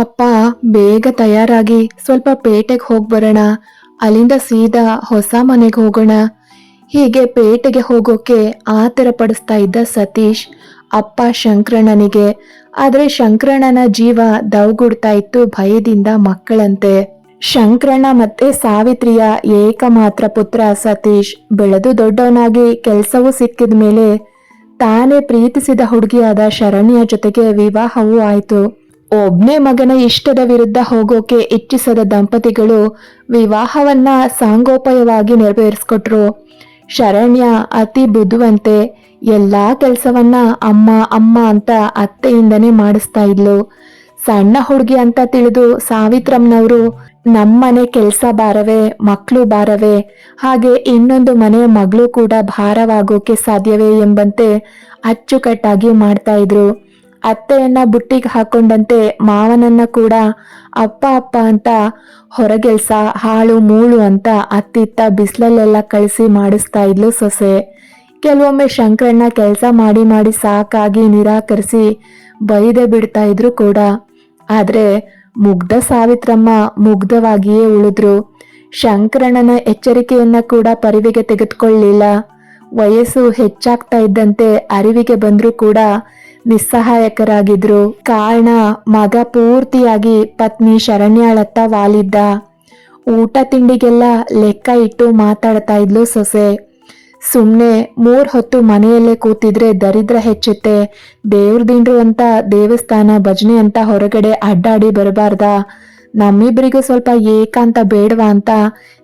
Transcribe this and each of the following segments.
ಅಪ್ಪ, ಬೇಗ ತಯಾರಾಗಿ ಸ್ವಲ್ಪ ಪೇಟೆಗೆ ಹೋಗಿ ಬರೋಣ. ಅಲ್ಲಿಂದ ಸೀದಾ ಹೊಸ ಮನೆಗೆ ಹೋಗೋಣ. ಹೀಗೆ ಪೇಟೆಗೆ ಹೋಗೋಕೆ ಆತರ ಪಡಿಸ್ತಾ ಇದ್ದ ಸತೀಶ್, ಅಪ್ಪ ಶಂಕರಣ್ಣನಿಗೆ. ಆದರೆ ಶಂಕರಣ್ಣನ ಜೀವ ದವಗುಡ್ತಾ ಇತ್ತು ಭಯದಿಂದ ಮಕ್ಕಳಂತೆ. ಶಂಕರಣ್ಣ ಮತ್ತೆ ಸಾವಿತ್ರಿಯ ಏಕಮಾತ್ರ ಪುತ್ರ ಸತೀಶ್ ಬೆಳೆದು ದೊಡ್ಡವನಾಗಿ ಕೆಲಸವೂ ಸಿಕ್ಕಿದ ಮೇಲೆ ತಾನೇ ಪ್ರೀತಿಸಿದ ಹುಡುಗಿಯಾದ ಶರಣ್ಯ ಜೊತೆಗೆ ವಿವಾಹವೂ ಆಯಿತು. ಒಬ್ನೇ ಮಗನ ಇಷ್ಟದ ವಿರುದ್ಧ ಹೋಗೋಕೆ ಇಚ್ಛಿಸದ ದಂಪತಿಗಳು ವಿವಾಹವನ್ನ ಸಾಂಗೋಪಾಯವಾಗಿ ನೆರವೇರಿಸ್ಕೊಟ್ರು. ಶರಣ್ಯ ಅತಿ ಬುದ್ಧುವಂತೆ ಎಲ್ಲಾ ಕೆಲಸವನ್ನ ಅಮ್ಮ ಅಮ್ಮ ಅಂತ ಅತ್ತೆಯಿಂದನೇ ಮಾಡಿಸ್ತಾ ಇದ್ಲು. ಸಣ್ಣ ಹುಡುಗಿ ಅಂತ ತಿಳಿದು ಸಾವಿತ್ರಮ್ಮನವರು, ನಮ್ಮನೆ ಕೆಲಸ ಬಾರವೇ ಮಕ್ಕಳು ಬಾರವೇ, ಹಾಗೆ ಇನ್ನೊಂದು ಮನೆಯ ಮಗಳು ಕೂಡ ಭಾರವಾಗೋಕೆ ಸಾಧ್ಯವೇ ಎಂಬಂತೆ ಅಚ್ಚುಕಟ್ಟಾಗಿ ಮಾಡ್ತಾ ಇದ್ರು. ಅತ್ತೆಯನ್ನ ಬುಟ್ಟಿಗೆ ಹಾಕೊಂಡಂತೆ ಮಾವನನ್ನ ಕೂಡ ಅಪ್ಪ ಅಪ್ಪ ಅಂತ ಹೊರಗೆಲ್ಸ ಹಾಳು, ಮೂಳು ಅಂತ ಅತ್ತಿತ್ತ ಬಿಸಿಲಲ್ಲೆಲ್ಲ ಕಳಿಸಿ ಮಾಡಿಸ್ತಾ ಇದ್ಲು ಸೊಸೆ. ಕೆಲವೊಮ್ಮೆ ಶಂಕರಣ್ಣ ಕೆಲಸ ಮಾಡಿ ಮಾಡಿ ಸಾಕಾಗಿ ನಿರಾಕರಿಸಿ ಬೈದೆ ಬಿಡ್ತಾ ಇದ್ರು ಕೂಡ. ಆದ್ರೆ ಮುಗ್ಧ ಸಾವಿತ್ರಮ್ಮ ಮುಗ್ಧವಾಗಿಯೇ ಉಳಿದ್ರು. ಶಂಕರಣ್ಣನ ಎಚ್ಚರಿಕೆಯನ್ನ ಕೂಡ ಪರಿವಿಗೆ ತೆಗೆದುಕೊಳ್ಳಲಿಲ್ಲ ವಯಸ್ಸು ಹೆಚ್ಚಾಗ್ತಾ ಇದ್ದಂತೆ ಅರಿವಿಗೆ ಬಂದರೂ ಕೂಡ ನಿಸ್ಸಹಾಯಕರಾಗಿದ್ರು. ಕಾರಣ, ಮಗ ಪೂರ್ತಿಯಾಗಿ ಪತ್ನಿ ಶರಣ್ಯಾಳತ್ತ ವಾಲಿದ್ದ. ಊಟ ತಿಂಡಿಗೆಲ್ಲ ಲೆಕ್ಕ ಇಟ್ಟು ಮಾತಾಡ್ತಾ ಇದ್ಲು ಸೊಸೆ. ಸುಮ್ಮನೆ ಮೂರ್ ಹೊತ್ತು ಮನೆಯಲ್ಲೇ ಕೂತಿದ್ರೆ ದರಿದ್ರ ಹೆಚ್ಚುತ್ತೆ. ದೇವ್ರ ದಿಂಡ್ರು ಅಂತ ದೇವಸ್ಥಾನ, ಭಜನೆ ಅಂತ ಹೊರಗಡೆ ಅಡ್ಡಾಡಿ ಬರಬಾರ್ದ. ನಮ್ಮಿಬ್ಬರಿಗೂ ಸ್ವಲ್ಪ ಏಕಾಂತ ಬೇಡವಾ ಅಂತ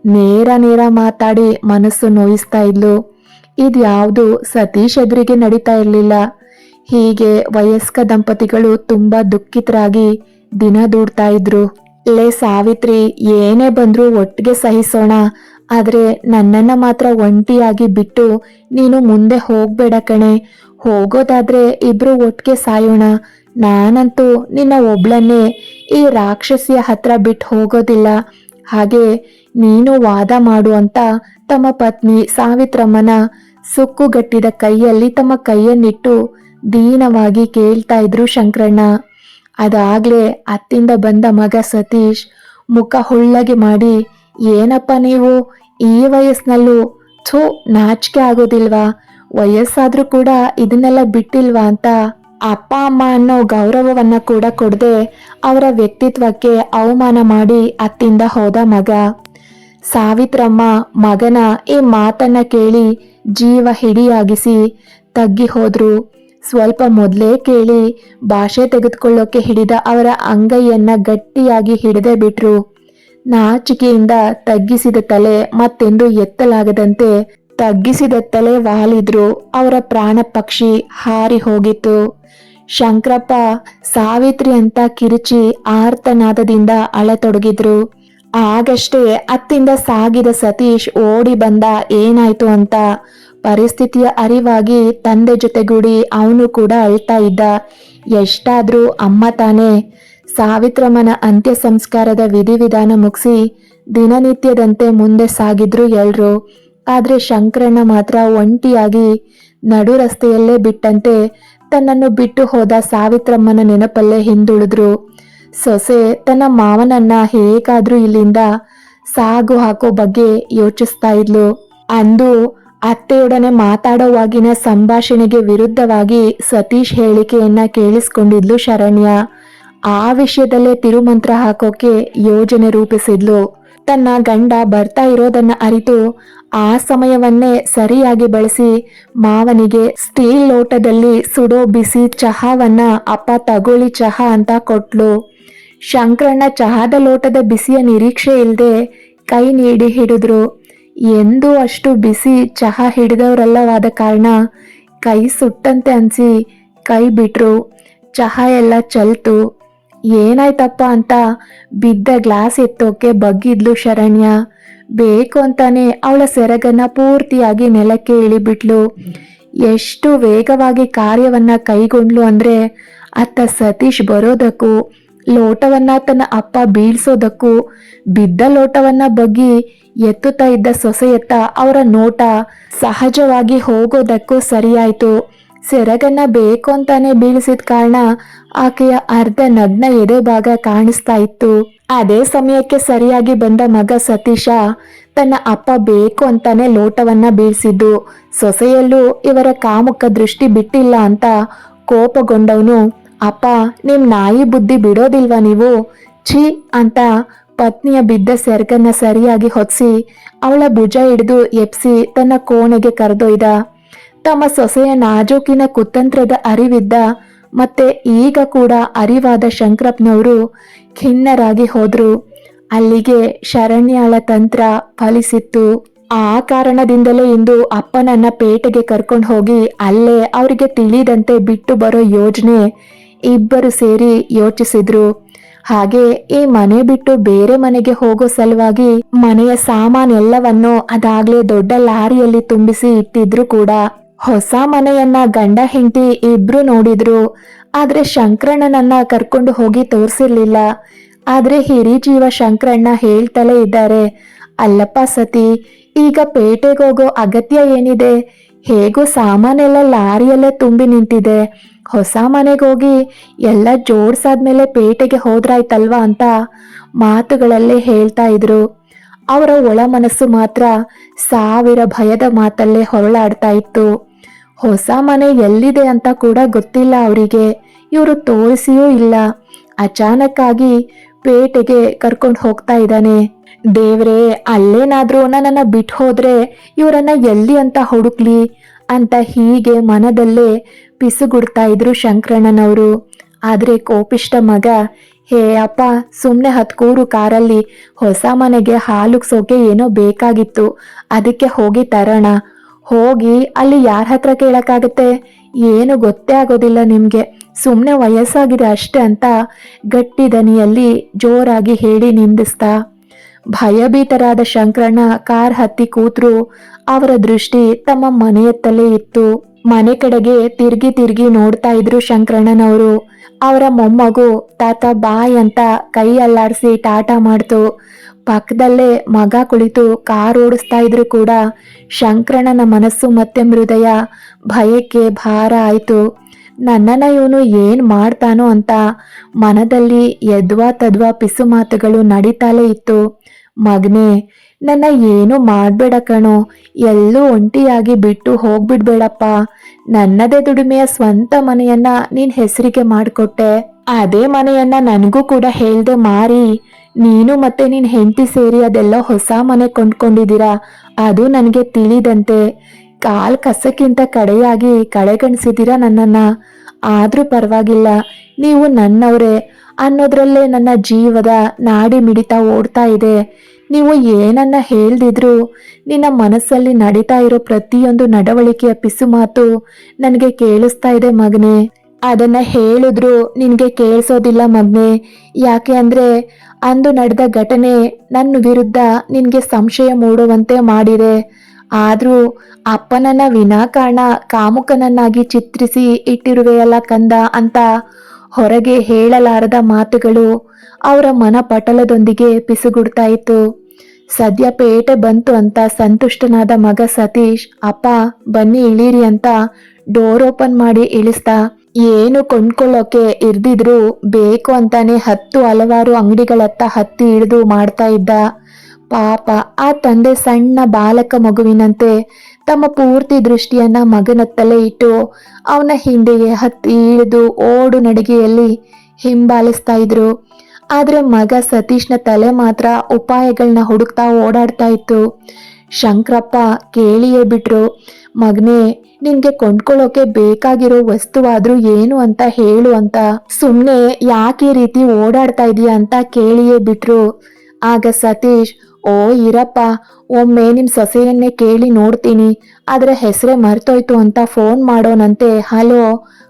ನೇರ ನೇರ ಮಾತಾಡಿ ಮನಸ್ಸು ನೋಯಿಸ್ತಾ ಇದ್ಲು. ಇದ್ಯಾವುದು ಸತೀಶ್ ಎದುರಿಗೆ ನಡೀತಾ ಇರ್ಲಿಲ್ಲ. ಹೀಗೆ ವಯಸ್ಕ ದಂಪತಿಗಳು ತುಂಬಾ ದುಃಖಿತರಾಗಿ ದಿನ ದೂಡ್ತಾ ಇದ್ರು. ಲೇ ಸಾವಿತ್ರಿ, ಏನೇ ಬಂದ್ರೂ ಒಟ್ಟಿಗೆ ಸಹಿಸೋಣ. ಆದ್ರೆ ನನ್ನನ್ನ ಮಾತ್ರ ಒಂಟಿಯಾಗಿ ಬಿಟ್ಟು ನೀನು ಮುಂದೆ ಹೋಗ್ಬೇಡ ಕಣೆ. ಹೋಗೋದಾದ್ರೆ ಇಬ್ರು ಒಟ್ಟಿಗೆ ಸಾಯೋಣ. ನಾನಂತೂ ನಿನ್ನ ಒಬ್ಳನ್ನೇ ಈ ರಾಕ್ಷಸಿಯ ಹತ್ರ ಬಿಟ್ಟು ಹೋಗೋದಿಲ್ಲ. ಹಾಗೆ ನೀನು ವಾದ ಮಾಡು ಅಂತ ತಮ್ಮ ಪತ್ನಿ ಸಾವಿತ್ರಮ್ಮನ ಸುಕ್ಕುಗಟ್ಟಿದ ಕೈಯಲ್ಲಿ ತಮ್ಮ ಕೈಯನ್ನಿಟ್ಟು ದೀನವಾಗಿ ಕೇಳ್ತಾ ಇದ್ರು ಶಂಕರಣ್ಣ. ಅದಾಗ್ಲೇ ಅತ್ತಿಂದ ಬಂದ ಮಗ ಸತೀಶ್ ಮುಖ ಹುಳ್ಳಗೆ ಮಾಡಿ, ಏನಪ್ಪ ನೀವು? ಈ ವಯಸ್ಸಿನಲ್ಲೂ ಥೂ, ನಾಚಿಕೆ ಆಗೋದಿಲ್ವಾ? ವಯಸ್ಸಾದ್ರೂ ಕೂಡ ಇದನ್ನೆಲ್ಲ ಬಿಟ್ಟಿಲ್ವಾ ಅಂತ ಅಪ್ಪ, ಅಮ್ಮ ಅನ್ನೋ ಗೌರವವನ್ನ ಕೂಡ ಕೊಡದೆ ಅವರ ವ್ಯಕ್ತಿತ್ವಕ್ಕೆ ಅವಮಾನ ಮಾಡಿ ಅತ್ತಿಂದ ಹೋದ ಮಗ. ಸಾವಿತ್ರಮ್ಮ ಮಗನ ಈ ಮಾತನ್ನ ಕೇಳಿ ಜೀವ ಹಿಡಿಯಾಗಿಸಿ ತಗ್ಗಿ ಹೋದ್ರು. ಸ್ವಲ್ಪ ಮೊದಲೇ ಕೇಳಿ ಭಾಷೆ ತೆಗೆದುಕೊಳ್ಳೋಕೆ ಹಿಡಿದ ಅವರ ಅಂಗೈಯನ್ನ ಗಟ್ಟಿಯಾಗಿ ಹಿಡಿದೇ ಬಿಟ್ರು. ನಾಚಿಕೆಯಿಂದ ತಗ್ಗಿಸಿದ ತಲೆ ಮತ್ತೆಂದು ಎತ್ತಲಾಗದಂತೆ ತಗ್ಗಿಸಿದ ತಲೆ ವಾಲಿದ್ರು. ಅವರ ಪ್ರಾಣ ಪಕ್ಷಿ ಹಾರಿ ಹೋಗಿತ್ತು. ಶಂಕರಪ್ಪ, ಸಾವಿತ್ರಿ ಅಂತ ಕಿರುಚಿ ಆರ್ತನಾದದಿಂದ ಅಳತೊಡಗಿದ್ರು. ಆಗಷ್ಟೇ ಅತ್ತಿಂದ ಸಾಗಿದ ಸತೀಶ್ ಓಡಿ ಬಂದ ಏನಾಯ್ತು ಅಂತ ಪರಿಸ್ಥಿತಿಯ ಅರಿವಾಗಿ ತಂದೆ ಜೊತೆಗೂಡಿ ಅವನು ಕೂಡ ಅಳ್ತಾ ಇದ್ದ. ಎಷ್ಟಾದ್ರೂ ಅಮ್ಮ ತಾನೇ ಸಾವಿತ್ರಮ್ಮನ ಅಂತ್ಯ ಸಂಸ್ಕಾರದ ವಿಧಿವಿಧಾನ ಮುಗಿಸಿ ದಿನನಿತ್ಯದಂತೆ ಮುಂದೆ ಸಾಗಿದ್ರು ಎಲ್ರು. ಆದ್ರೆ ಶಂಕರಣ್ಣ ಮಾತ್ರ ಒಂಟಿಯಾಗಿ ನಡು ರಸ್ತೆಯಲ್ಲೇ ಬಿಟ್ಟಂತೆ ತನ್ನನ್ನು ಬಿಟ್ಟು ಹೋದ ಸಾವಿತ್ರಮ್ಮನ ನೆನಪಲ್ಲೇ ಹಿಂದುಳಿದ್ರು. ಸೊಸೆ, ತನ್ನ ಮಾವನನ್ನ ಹೇಗಾದ್ರೂ ಇಲ್ಲಿಂದ ಸಾಗು ಹಾಕೋ ಬಗ್ಗೆ ಯೋಚಿಸ್ತಾ ಇದ್ಲು. ಅಂದು ಅತ್ತೆಯೊಡನೆ ಮಾತಾಡೋವಾಗಿನ ಸಂಭಾಷಣೆಗೆ ವಿರುದ್ಧವಾಗಿ ಸತೀಶ್ ಹೇಳಿಕೆಯನ್ನ ಕೇಳಿಸ್ಕೊಂಡಿದ್ಲು ಶರಣ್ಯ. ಆ ವಿಷಯದಲ್ಲೇ ತಿರುಮಂತ್ರ ಹಾಕೋಕೆ ಯೋಜನೆ ರೂಪಿಸಿದ್ಲು. ತನ್ನ ಗಂಡ ಬರ್ತಾ ಇರೋದನ್ನ ಅರಿತು ಆ ಸಮಯವನ್ನೇ ಸರಿಯಾಗಿ ಬಳಸಿ ಮಾವನಿಗೆ ಸ್ಟೀಲ್ ಲೋಟದಲ್ಲಿ ಸುಡೋ ಬಿಸಿ ಚಹಾವನ್ನ ಅಪ್ಪ ತಗೊಳ್ಳಿ ಚಹಾ ಅಂತ ಕೊಟ್ಲು. ಶಂಕರಣ್ಣ ಚಹಾದ ಲೋಟದ ಬಿಸಿಯ ನಿರೀಕ್ಷೆ ಇಲ್ಲದೆ ಕೈ ನೀಡಿ ಹಿಡಿದ್ರು. ಎಂದೂ ಅಷ್ಟು ಬಿಸಿ ಚಹಾ ಹಿಡಿದವರಲ್ಲವಾದ ಕಾರಣ ಕೈ ಸುಟ್ಟಂತೆ ಅನಿಸಿ ಕೈ ಬಿಟ್ರು. ಚಹಾ ಎಲ್ಲ ಚಲ್ತು. ಏನಾಯ್ತಪ್ಪ ಅಂತ ಬಿದ್ದ ಗ್ಲಾಸ್ ಎತ್ತೋಕೆ ಬಗ್ಗಿದ್ಲು ಶರಣ್ಯ. ಬೇಕು ಅಂತಾನೆ ಅವಳ ಸೆರಗನ್ನ ಪೂರ್ತಿಯಾಗಿ ನೆಲಕ್ಕೆ ಇಳಿಬಿಟ್ಲು. ಎಷ್ಟು ವೇಗವಾಗಿ ಕಾರ್ಯವನ್ನ ಕೈಗೊಂಡ್ಲು ಅಂದ್ರೆ ಅತ್ತ ಸತೀಶ್ ಬರೋದಕ್ಕೂ, ಲೋಟವನ್ನ ತನ್ನ ಅಪ್ಪ ಬೀಳ್ಸೋದಕ್ಕೂ, ಬಿದ್ದ ಲೋಟವನ್ನ ಬಗ್ಗಿ ಎತ್ತುತ್ತಾ ಇದ್ದ ಸೊಸೆಯತ್ತ ಅವರ ನೋಟ ಸಹಜವಾಗಿ ಹೋಗೋದಕ್ಕೂ ಸರಿಯಾಯ್ತು. ಸೆರಗನ್ನ ಬೇಕು ಅಂತಾನೆ ಬೀಳಿಸಿದ ಕಾರಣ ಆಕೆಯ ಅರ್ಧ ನಗ್ನ ಎದೆ ಭಾಗ ಕಾಣಿಸ್ತಾ ಇತ್ತು. ಅದೇ ಸಮಯಕ್ಕೆ ಸರಿಯಾಗಿ ಬಂದ ಮಗ ಸತೀಶ ತನ್ನ ಅಪ್ಪ ಬೇಕು ಅಂತಾನೆ ಲೋಟವನ್ನ ಬೀಳಿಸಿದ್ದು. ಸೊಸೆಯಲ್ಲೂ ಇವರ ಕಾಮುಕ ದೃಷ್ಟಿ ಬಿಟ್ಟಿಲ್ಲ ಅಂತ ಕೋಪಗೊಂಡವನು, ಅಪ್ಪ, ನಿಮ್ ನಾಯಿ ಬುದ್ಧಿ ಬಿಡೋದಿಲ್ವಾ ನೀವು? ಛೀ ಅಂತ ಪತ್ನಿಯ ಬಿದ್ದ ಸೆರಗನ್ನ ಸರಿಯಾಗಿ ಹೊತ್ಸಿ ಅವಳ ಭುಜ ಹಿಡಿದು ಎಪ್ಸಿ ತನ್ನ ಕೋಣೆಗೆ ಕರೆದೊಯ್ದ. ತಮ್ಮ ಸೊಸೆಯ ನಾಜೂಕಿನ ಕುತಂತ್ರದ ಅರಿವಿದ್ದ ಮತ್ತೆ ಈಗ ಕೂಡ ಅರಿವಾದ ಶಂಕರಪ್ಪನವರು ಖಿನ್ನರಾಗಿ ಹೋದ್ರು. ಅಲ್ಲಿಗೆ ಶರಣ್ಯಾಳ ತಂತ್ರ ಫಲಿಸಿತ್ತು. ಆ ಕಾರಣದಿಂದಲೇ ಇಂದು ಅಪ್ಪನನ್ನ ಪೇಟೆಗೆ ಕರ್ಕೊಂಡು ಹೋಗಿ ಅಲ್ಲೇ ಅವರಿಗೆ ತಿಳಿದಂತೆ ಬಿಟ್ಟು ಬರೋ ಯೋಜನೆ ಇಬ್ಬರು ಸೇರಿ ಯೋಚಿಸಿದ್ರು. ಹಾಗೆ ಈ ಮನೆ ಬಿಟ್ಟು ಬೇರೆ ಮನೆಗೆ ಹೋಗೋ ಸಲುವಾಗಿ ಮನೆಯ ಸಾಮಾನೆಲ್ಲವನ್ನು ಅದಾಗ್ಲೇ ದೊಡ್ಡ ಲಾರಿಯಲ್ಲಿ ತುಂಬಿಸಿ ಇಟ್ಟಿದ್ರು ಕೂಡ. ಹೊಸ ಮನೆಯನ್ನ ಗಂಡ ಹೆಂಡತಿ ಇಬ್ರು ನೋಡಿದ್ರು. ಆದ್ರೆ ಶಂಕರಣ್ಣನನ್ನ ಕರ್ಕೊಂಡು ಹೋಗಿ ತೋರಿಸಿರ್ಲಿಲ್ಲ. ಆದ್ರೆ ಹಿರಿ ಜೀವ ಶಂಕರಣ್ಣ ಹೇಳ್ತಲೇ ಇದ್ದಾರೆ, ಅಲ್ಲಪ್ಪ ಸತಿ, ಈಗ ಪೇಟೆಗೆ ಹೋಗೋ ಅಗತ್ಯ ಏನಿದೆ? ಹೇಗೂ ಸಾಮಾನೆಲ್ಲ ಲಾರಿಯಲ್ಲೇ ತುಂಬಿ ನಿಂತಿದೆ. ಹೊಸ ಮನೆಗೆ ಹೋಗಿ ಎಲ್ಲ ಜೋಡ್ಸಾದ್ಮೇಲೆ ಪೇಟೆಗೆ ಹೋದ್ರಾಯ್ತಲ್ವಾ ಅಂತ ಮಾತುಗಳಲ್ಲೇ ಹೇಳ್ತಾ ಇದ್ರು. ಅವರ ಒಳ ಮನಸ್ಸು ಮಾತ್ರ ಸಾವಿರ ಭಯದ ಮಾತಲ್ಲೇ ಹೊರಳಾಡ್ತಾ ಇತ್ತು. ಹೊಸ ಮನೆ ಎಲ್ಲಿದೆ ಅಂತ ಕೂಡ ಗೊತ್ತಿಲ್ಲ ಅವರಿಗೆ. ಇವರು ತೋರಿಸಿಯೂ ಇಲ್ಲ. ಅಚಾನಕ್ಕಾಗಿ ಪೇಟೆಗೆ ಕರ್ಕೊಂಡು ಹೋಗ್ತಾ ಇದ್ದಾನೆ. ದೇವ್ರೇ, ಅಲ್ಲೇನಾದ್ರೂ ನನ್ನನ್ನ ಬಿಟ್ಟು ಹೋದ್ರೆ ಇವರನ್ನ ಎಲ್ಲಿ ಅಂತ ಹುಡುಕ್ಲಿ? ಅಂತ ಹೀಗೆ ಮನದಲ್ಲೇ ಪಿಸುಗುಡ್ತಾ ಇದ್ರು ಶಂಕರಣ್ಣನವರು. ಆದ್ರೆ ಕೋಪಿಷ್ಟ ಮಗ, ಹೇ ಅಪ್ಪ ಸುಮ್ಮನೆ ಹತ್ಕೂರು ಕಾರಲ್ಲಿ ಹೊಸ ಮನೆಗೆ ಹಾಲುಗ್ಸೋಕೆ ಏನೋ ಬೇಕಾಗಿತ್ತು. ಅದಕ್ಕೆ ಹೋಗಿ ತರೋಣ. ಹೋಗಿ ಅಲ್ಲಿ ಯಾರ ಹತ್ರ ಕೇಳಕ್ಕಾಗತ್ತೆ? ಏನು ಗೊತ್ತೇ ಆಗೋದಿಲ್ಲ ನಿಮಗೆ. ಸುಮ್ಮನೆ ವಯಸ್ಸಾಗಿದೆ ಅಷ್ಟೇ ಅಂತ ಗಟ್ಟಿ ದನಿಯಲ್ಲಿ ಜೋರಾಗಿ ಹೇಳಿ ನಿಂದಿಸ್ತಾ. ಭಯಭೀತರಾದ ಶಂಕರಣ್ಣ ಕಾರ್ ಹತ್ತಿ ಕೂತ್ರು. ಅವರ ದೃಷ್ಟಿ ತಮ್ಮ ಮನೆಯತ್ತಲೇ ಇತ್ತು. ಮನೆ ಕಡೆಗೆ ತಿರ್ಗಿ ತಿರ್ಗಿ ನೋಡ್ತಾ ಇದ್ರು ಶಂಕರಣ್ಣನವರು. ಅವರ ಮೊಮ್ಮಗು, ತಾತ ಬಾಯ್ ಅಂತ ಕೈ ಅಲ್ಲಾಡಿಸಿ ಟಾಟಾ ಮಾಡ್ತು. ಪಕ್ಕದಲ್ಲೇ ಮಗ ಕುಳಿತು ಕಾರ್ ಓಡಿಸ್ತಾ ಇದ್ರು ಕೂಡ ಶಂಕರಣ್ಣನ ಮನಸ್ಸು ಮತ್ತೆ ಹೃದಯ ಭಯಕ್ಕೆ ಭಾರ ಆಯಿತು. ನನ್ನನ್ನು ಇವನು ಏನು ಮಾಡ್ತಾನೋ ಅಂತ ಮನದಲ್ಲಿ ಯದ್ವಾ ತದ್ವಾ ಪಿಸು ಮಾತುಗಳು ನಡೀತಾಲೇ ಇತ್ತು. ಮಗನೇ, ನನ್ನ ಏನು ಮಾಡಬೇಡ ಕಣೋ, ಎಲ್ಲೂ ಒಂಟಿಯಾಗಿ ಬಿಟ್ಟು ಹೋಗ್ಬಿಡ್ಬೇಡಪ್ಪ. ನನ್ನದೇ ದುಡಿಮೆಯ ಸ್ವಂತ ಮನೆಯನ್ನ ನೀನ್ ಹೆಸರಿಗೆ ಮಾಡಿಕೊಟ್ಟೆ. ಅದೇ ಮನೆಯನ್ನ ನನಗೂ ಕೂಡ ಹೇಳ್ದೆ ಮಾರಿ. ನೀನು ಮತ್ತೆ ನಿನ್ ಹೆಂಡತಿ ಸೇರಿ ಅದೆಲ್ಲ ಹೊಸ ಮನೆ ಕೊಂಡ್ಕೊಂಡಿದ್ದೀರಾ? ಅದು ನನಗೆ ತಿಳಿದಂತೆ. ಕಾಲ್ ಕಸಕ್ಕಿಂತ ಕಡೆಯಾಗಿ ಕಡೆಗಣಿಸಿದ್ದೀರಾ ನನ್ನನ್ನ? ಆದ್ರೂ ಪರವಾಗಿಲ್ಲ, ನೀವು ನನ್ನವರೇ. ಅನ್ನೋದ್ರಲ್ಲೇ ನನ್ನ ಜೀವದ ನಾಡಿ ಮಿಡಿತ ಓಡ್ತಾ ಇದೆ. ನೀವು ಏನನ್ನ ಹೇಳ್ದಿದ್ರು, ನಿನ್ನ ಮನಸ್ಸಲ್ಲಿ ನಡೀತಾ ಇರೋ ಪ್ರತಿಯೊಂದು ನಡವಳಿಕೆಯ ಪಿಸು ಮಾತು ನನಗೆ ಕೇಳಿಸ್ತಾ ಇದೆ ಮಗನೇ. ಅದನ್ನ ಹೇಳಿದ್ರು ನಿನಗೆ ಕೇಳಿಸೋದಿಲ್ಲ ಮಗ್ನೆ ಯಾಕೆ ಅಂದರೆ ಅಂದು ನಡೆದ ಘಟನೆ ನನ್ನ ವಿರುದ್ಧ ನಿನಗೆ ಸಂಶಯ ಮೂಡುವಂತೆ ಮಾಡಿದೆ. ಆದರೂ ಅಪ್ಪನನ್ನ ವಿನಾಕಾರಣ ಕಾಮುಕನನ್ನಾಗಿ ಚಿತ್ರಿಸಿ ಇಟ್ಟಿರುವೆಯಲ್ಲ ಕಂದ ಅಂತ ಹೊರಗೆ ಹೇಳಲಾರದ ಮಾತುಗಳು ಅವರ ಮನಪಟಲದೊಂದಿಗೆ ಪಿಸುಗುಡ್ತಾ ಇತ್ತು. ಸದ್ಯ ಪೇಟೆ ಬಂತು ಅಂತ ಸಂತುಷ್ಟನಾದ ಮಗ ಸತೀಶ್, ಅಪ್ಪ, ಬನ್ನಿ ಇಳೀರಿ ಅಂತ ಡೋರ್ ಓಪನ್ ಮಾಡಿ ಇಳಿಸ್ತಾ ಏನು ಕೊಂಡ್ಕೊಳ್ಳೋಕೆ ಇರ್ದಿದ್ರು ಬೇಕು ಅಂತಾನೆ ಹತ್ತು ಹಲವಾರು ಅಂಗಡಿಗಳತ್ತ ಹತ್ತಿ ಹಿಡಿದು ಮಾಡ್ತಾ ಇದ್ದ ಪಾಪ ಆ ತಂದೆ ಸಣ್ಣ ಬಾಲಕ ಮಗುವಿನಂತೆ ತಮ್ಮ ಪೂರ್ತಿ ದೃಷ್ಟಿಯನ್ನ ಮಗನತ್ತಲೇ ಇಟ್ಟು ಅವನ ಹಿಂದೆಗೆ ಹತ್ತಿ ಇಳಿದು ಓಡು ನಡಿಗೆಯಲ್ಲಿ ಹಿಂಬಾಲಿಸ್ತಾ ಇದ್ರು. ಆದರೆ ಮಗ ಸತೀಶ್ನ ತಲೆ ಮಾತ್ರ ಉಪಾಯಗಳನ್ನ ಹುಡುಕ್ತಾ ಓಡಾಡ್ತಾ ಇತ್ತು. ಶಂಕರಪ್ಪ ಕೇಳಿಯೇ ಬಿಟ್ರು, ಮಗನೇ, ನಿನ್ಗೆ ಕೊಂಡ್ಕೊಳ್ಳೋಕೆ ಬೇಕಾಗಿರೋ ವಸ್ತುವಾದ್ರೂ ಏನು ಅಂತ ಹೇಳು ಅಂತ. ಸುಮ್ಮನೆ ಯಾಕೆ ಈ ರೀತಿ ಓಡಾಡ್ತಾ ಇದೀಯ ಅಂತ ಕೇಳಿಯೇ ಬಿಟ್ರು. ಆಗ ಸತೀಶ್, ಓ, ಇರಪ್ಪ, ಒಮ್ಮೆ ನಿಮ್ ಸೊಸೆಯನ್ನೇ ಕೇಳಿ ನೋಡ್ತೀನಿ. ಅದರ ಹೆಸರೇ ಮರ್ತೋಯ್ತು ಅಂತ ಫೋನ್ ಮಾಡೋನಂತೆ. ಹಲೋ,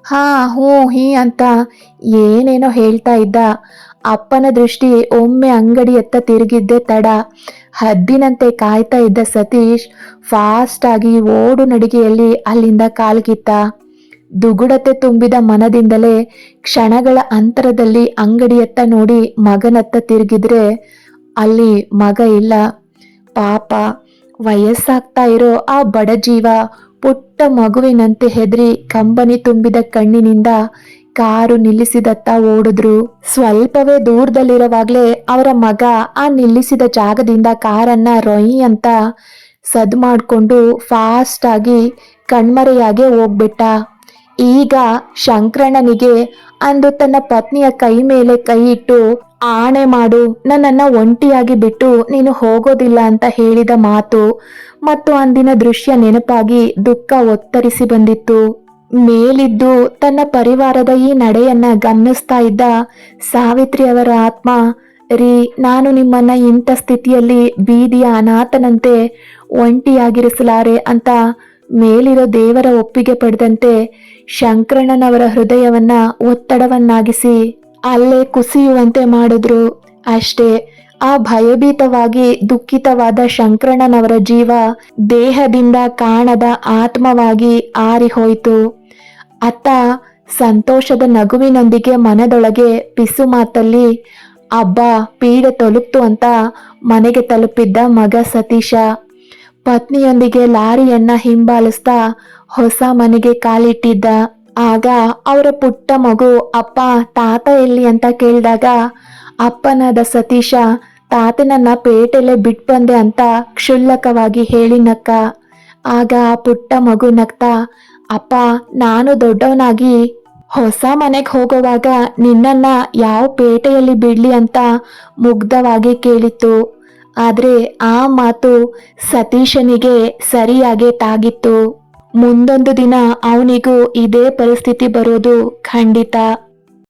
ಹಾ, ಹ್ಞೂ, ಹೀ ಅಂತ ಏನೇನೋ ಹೇಳ್ತಾ ಇದ್ದ. ಅಪ್ಪನ ದೃಷ್ಟಿ ಒಮ್ಮೆ ಅಂಗಡಿಯತ್ತ ತಿರುಗಿದ್ದೆ ತಡ. ಹದ್ದಿನಂತೆ ಕಾಯ್ತಾ ಇದ್ದ ಸತೀಶ್ ಫಾಸ್ಟ್ ಆಗಿ ಓಡು ನಡಿಗೆಯಲ್ಲಿ ಅಲ್ಲಿಂದ ಕಾಲ್ಗಿತ್ತ. ದುಗುಡತೆ ತುಂಬಿದ ಮನದಿಂದಲೇ ಕ್ಷಣಗಳ ಅಂತರದಲ್ಲಿ ಅಂಗಡಿಯತ್ತ ನೋಡಿ ಮಗನತ್ತ ತಿರುಗಿದ್ರೆ ಅಲ್ಲಿ ಮಗ ಇಲ್ಲ. ಪಾಪ, ವಯಸ್ಸಾಗ್ತಾ ಇರೋ ಆ ಬಡ ಜೀವ ಪುಟ್ಟ ಮಗುವಿನಂತೆ ಹೆದರಿ ಕಂಬನಿ ತುಂಬಿದ ಕಣ್ಣಿನಿಂದ ಕಾರು ನಿಲ್ಲಿಸಿದತ್ತ ಓಡಿದ್ರು. ಸ್ವಲ್ಪವೇ ದೂರದಲ್ಲಿರುವಾಗ್ಲೇ ಅವರ ಮಗ ಆ ನಿಲ್ಲಿಸಿದ ಜಾಗದಿಂದ ಕಾರನ್ನ ರೊಯ್ ಅಂತ ಸದ್ ಮಾಡಿಕೊಂಡು ಫಾಸ್ಟ್ ಆಗಿ ಕಣ್ಮರೆಯಾಗೆ ಹೋಗ್ಬಿಟ್ಟ. ಈಗ ಶಂಕರಣ್ಣನಿಗೆ ಅಂದು ತನ್ನ ಪತ್ನಿಯ ಕೈ ಮೇಲೆ ಕೈ ಇಟ್ಟು, ಆಣೆ ಮಾಡು, ನನ್ನನ್ನ ಒಂಟಿಯಾಗಿ ಬಿಟ್ಟು ನೀನು ಹೋಗೋದಿಲ್ಲ ಅಂತ ಹೇಳಿದ ಮಾತು ಮತ್ತು ಅಂದಿನ ದೃಶ್ಯ ನೆನಪಾಗಿ ದುಃಖ ಒತ್ತರಿಸಿ ಬಂದಿತ್ತು. ಮೇಲಿದ್ದು ತನ್ನ ಪರಿವಾರದ ಈ ನಡೆಯನ್ನ ಗಮನಿಸ್ತಾ ಇದ್ದ ಸಾವಿತ್ರಿ ಅವರ ಆತ್ಮ, ರೀ, ನಾನು ನಿಮ್ಮನ್ನ ಇಂಥ ಸ್ಥಿತಿಯಲ್ಲಿ ಬೀದಿಯ ಅನಾಥನಂತೆ ಒಂಟಿಯಾಗಿರಿಸಲಾರೆ ಅಂತ ಮೇಲಿರೋ ದೇವರ ಒಪ್ಪಿಗೆ ಪಡೆದಂತೆ ಶಂಕರಣ್ಣನವರ ಹೃದಯವನ್ನ ಒತ್ತಡವನ್ನಾಗಿಸಿ ಅಲ್ಲೇ ಕುಸಿಯುವಂತೆ ಮಾಡಿದ್ರು. ಅಷ್ಟೇ, ಆ ಭಯಭೀತವಾಗಿ ದುಃಖಿತವಾದ ಶಂಕರಣ್ಣನವರ ಜೀವ ದೇಹದಿಂದ ಕಾಣದ ಆತ್ಮವಾಗಿ ಆರಿಹೋಯಿತು. ಅತ್ತ ಸಂತೋಷದ ನಗುವಿನೊಂದಿಗೆ ಮನದೊಳಗೆ ಪಿಸು ಮಾತಲ್ಲಿ, ಅಬ್ಬ, ಪೀಡೆ ತಲುಪ್ತು ಅಂತ ಮನೆಗೆ ತಲುಪಿದ್ದ ಮಗ ಸತೀಶ. ಪತ್ನಿಯೊಂದಿಗೆ ಲಾರಿಯನ್ನ ಹಿಂಬಾಲಿಸ್ತಾ ಹೊಸ ಮನೆಗೆ ಕಾಲಿಟ್ಟಿದ್ದ. ಆಗ ಅವರ ಪುಟ್ಟ ಮಗು, ಅಪ್ಪ, ತಾತ ಎಲ್ಲಿ ಅಂತ ಕೇಳಿದಾಗ, ಅಪ್ಪನಾದ ಸತೀಶ, ತಾತನನ್ನ ಪೇಟೆಲೆ ಬಿಟ್ ಬಂದೆ ಅಂತ ಕ್ಷುಲ್ಲಕವಾಗಿ ಹೇಳಿನಕ್ಕ. ಆಗ ಆ ಪುಟ್ಟ ಮಗು ನಗ್ತಾ ಅಪ್ಪ, ನಾನು ದೊಡ್ಡವನಾಗಿ ಹೊಸ ಮನೆಗೆ ಹೋಗುವಾಗ ನಿನ್ನನ್ನ ಯಾವ ಪೇಟೆಯಲ್ಲಿ ಬಿಡ್ಲಿ ಅಂತ ಮುಗ್ಧವಾಗಿ ಕೇಳಿತ್ತು. ಆದ್ರೆ ಆ ಮಾತು ಸತೀಶನಿಗೆ ಸರಿಯಾಗಿ ತಾಗಿತ್ತು. ಮುಂದೊಂದು ದಿನ ಅವನಿಗೂ ಇದೇ ಪರಿಸ್ಥಿತಿ ಬರೋದು ಖಂಡಿತ.